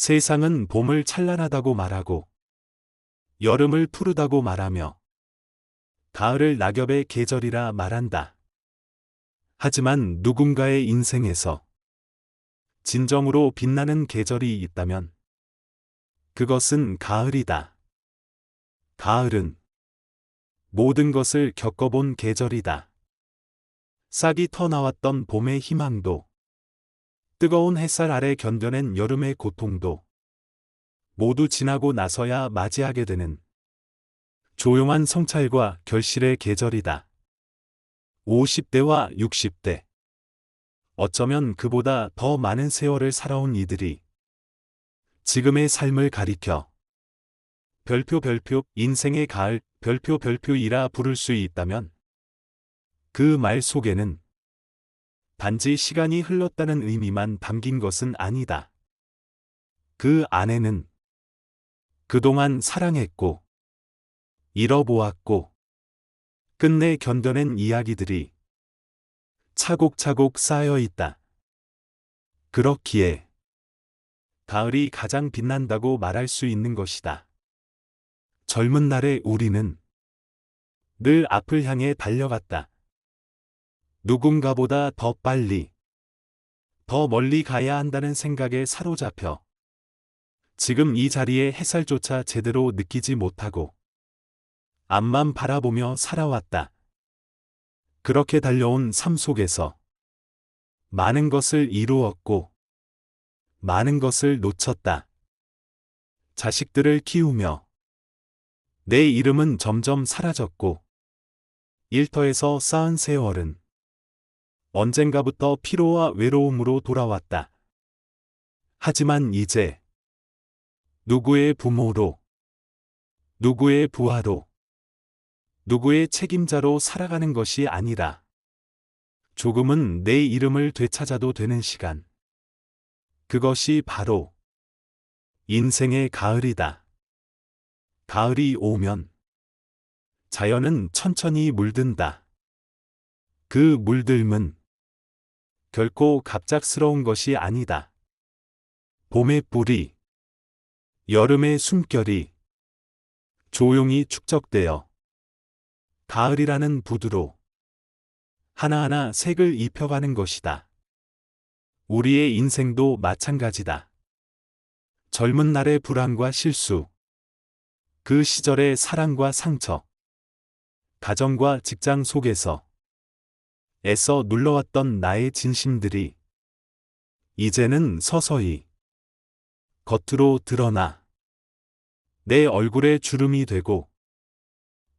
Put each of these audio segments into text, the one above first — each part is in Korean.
세상은 봄을 찬란하다고 말하고 여름을 푸르다고 말하며 가을을 낙엽의 계절이라 말한다. 하지만 누군가의 인생에서 진정으로 빛나는 계절이 있다면 그것은 가을이다. 가을은 모든 것을 겪어본 계절이다. 싹이 터나왔던 봄의 희망도 뜨거운 햇살 아래 견뎌낸 여름의 고통도 모두 지나고 나서야 맞이하게 되는 조용한 성찰과 결실의 계절이다. 50대와 60대. 어쩌면 그보다 더 많은 세월을 살아온 이들이 지금의 삶을 가리켜 별표 별표 인생의 가을 별표 별표이라 부를 수 있다면 그 말 속에는 단지 시간이 흘렀다는 의미만 담긴 것은 아니다. 그 안에는 그동안 사랑했고 잃어보았고 끝내 견뎌낸 이야기들이 차곡차곡 쌓여 있다. 그렇기에 가을이 가장 빛난다고 말할 수 있는 것이다. 젊은 날의 우리는 늘 앞을 향해 달려갔다. 누군가보다 더 빨리, 더 멀리 가야 한다는 생각에 사로잡혀 지금 이 자리에 햇살조차 제대로 느끼지 못하고 앞만 바라보며 살아왔다. 그렇게 달려온 삶 속에서 많은 것을 이루었고 많은 것을 놓쳤다. 자식들을 키우며 내 이름은 점점 사라졌고 일터에서 쌓은 세월은 언젠가부터 피로와 외로움으로 돌아왔다. 하지만 이제 누구의 부모로 누구의 부하로 누구의 책임자로 살아가는 것이 아니라 조금은 내 이름을 되찾아도 되는 시간. 그것이 바로 인생의 가을이다. 가을이 오면 자연은 천천히 물든다. 그 물들음은 결코 갑작스러운 것이 아니다. 봄의 뿌리, 여름의 숨결이 조용히 축적되어 가을이라는 부두로 하나하나 색을 입혀가는 것이다. 우리의 인생도 마찬가지다. 젊은 날의 불안과 실수, 그 시절의 사랑과 상처, 가정과 직장 속에서 애써 눌러왔던 나의 진심들이 이제는 서서히 겉으로 드러나 내 얼굴에 주름이 되고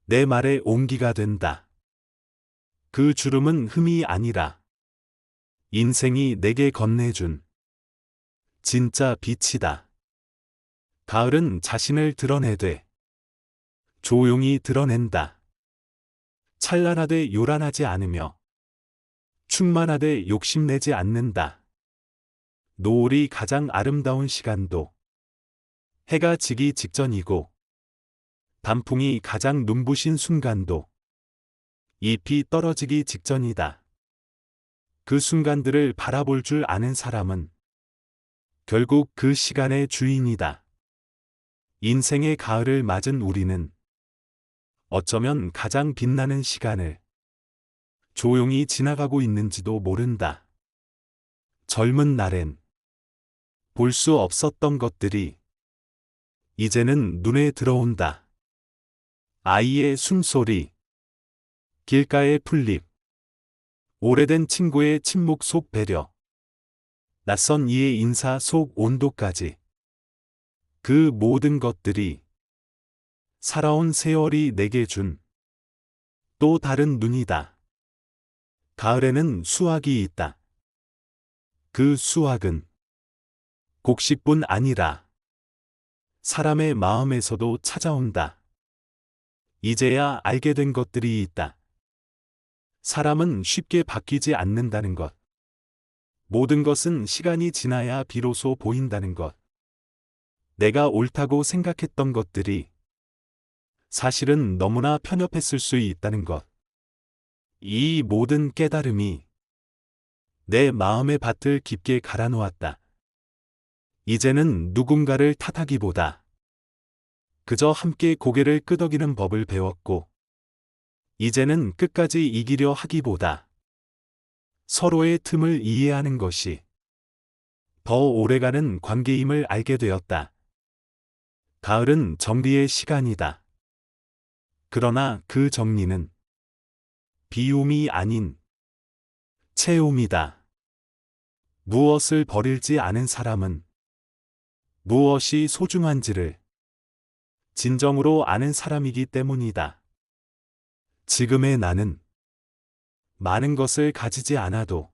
내 말에 온기가 된다. 그 주름은 흠이 아니라 인생이 내게 건네준 진짜 빛이다. 가을은 자신을 드러내되 조용히 드러낸다. 찬란하되 요란하지 않으며 충만하되 욕심내지 않는다. 노을이 가장 아름다운 시간도 해가 지기 직전이고 단풍이 가장 눈부신 순간도 잎이 떨어지기 직전이다. 그 순간들을 바라볼 줄 아는 사람은 결국 그 시간의 주인이다. 인생의 가을을 맞은 우리는 어쩌면 가장 빛나는 시간을 조용히 지나가고 있는지도 모른다. 젊은 날엔 볼 수 없었던 것들이 이제는 눈에 들어온다. 아이의 숨소리, 길가의 풀잎, 오래된 친구의 침묵 속 배려, 낯선 이의 인사 속 온도까지 그 모든 것들이 살아온 세월이 내게 준 또 다른 눈이다. 가을에는 수확이 있다. 그 수확은 곡식뿐 아니라 사람의 마음에서도 찾아온다. 이제야 알게 된 것들이 있다. 사람은 쉽게 바뀌지 않는다는 것. 모든 것은 시간이 지나야 비로소 보인다는 것. 내가 옳다고 생각했던 것들이 사실은 너무나 편협했을 수 있다는 것. 이 모든 깨달음이 내 마음의 밭을 깊게 갈아놓았다. 이제는 누군가를 탓하기보다 그저 함께 고개를 끄덕이는 법을 배웠고, 이제는 끝까지 이기려 하기보다 서로의 틈을 이해하는 것이 더 오래가는 관계임을 알게 되었다. 가을은 정리의 시간이다. 그러나 그 정리는 비움이 아닌 채움이다. 무엇을 버릴지 아는 사람은 무엇이 소중한지를 진정으로 아는 사람이기 때문이다. 지금의 나는 많은 것을 가지지 않아도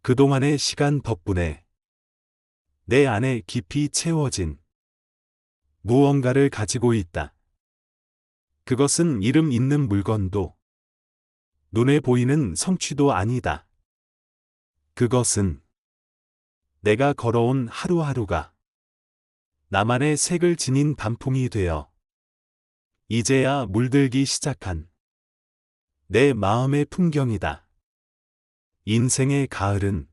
그동안의 시간 덕분에 내 안에 깊이 채워진 무언가를 가지고 있다. 그것은 이름 있는 물건도 눈에 보이는 성취도 아니다. 그것은 내가 걸어온 하루하루가 나만의 색을 지닌 단풍이 되어 이제야 물들기 시작한 내 마음의 풍경이다. 인생의 가을은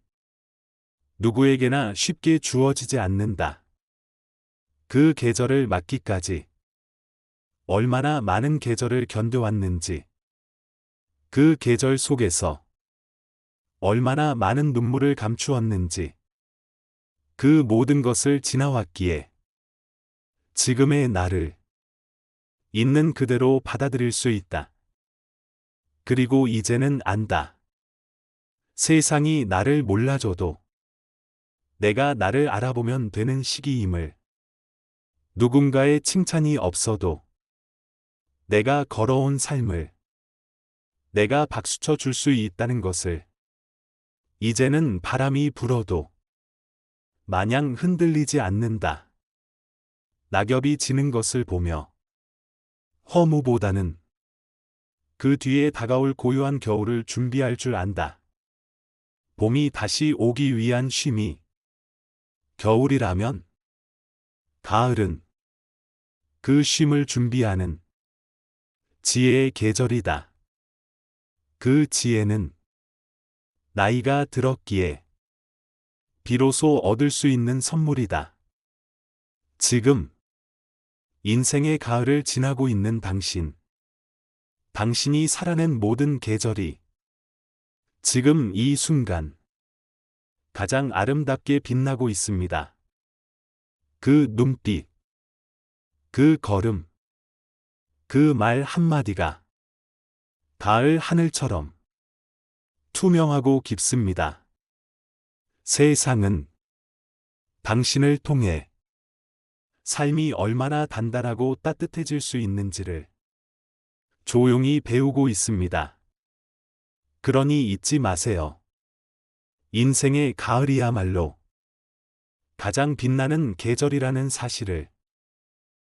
누구에게나 쉽게 주어지지 않는다. 그 계절을 맞기까지 얼마나 많은 계절을 견뎌왔는지 그 계절 속에서 얼마나 많은 눈물을 감추었는지 그 모든 것을 지나왔기에 지금의 나를 있는 그대로 받아들일 수 있다. 그리고 이제는 안다. 세상이 나를 몰라줘도 내가 나를 알아보면 되는 시기임을 누군가의 칭찬이 없어도 내가 걸어온 삶을 내가 박수쳐 줄 수 있다는 것을 이제는 바람이 불어도 마냥 흔들리지 않는다. 낙엽이 지는 것을 보며 허무보다는 그 뒤에 다가올 고요한 겨울을 준비할 줄 안다. 봄이 다시 오기 위한 쉼이 겨울이라면 가을은 그 쉼을 준비하는 지혜의 계절이다. 그 지혜는 나이가 들었기에 비로소 얻을 수 있는 선물이다. 지금 인생의 가을을 지나고 있는 당신. 당신이 살아낸 모든 계절이 지금 이 순간 가장 아름답게 빛나고 있습니다. 그 눈빛, 그 걸음, 그 말 한마디가 가을 하늘처럼 투명하고 깊습니다. 세상은 당신을 통해 삶이 얼마나 단단하고 따뜻해질 수 있는지를 조용히 배우고 있습니다. 그러니 잊지 마세요. 인생의 가을이야말로 가장 빛나는 계절이라는 사실을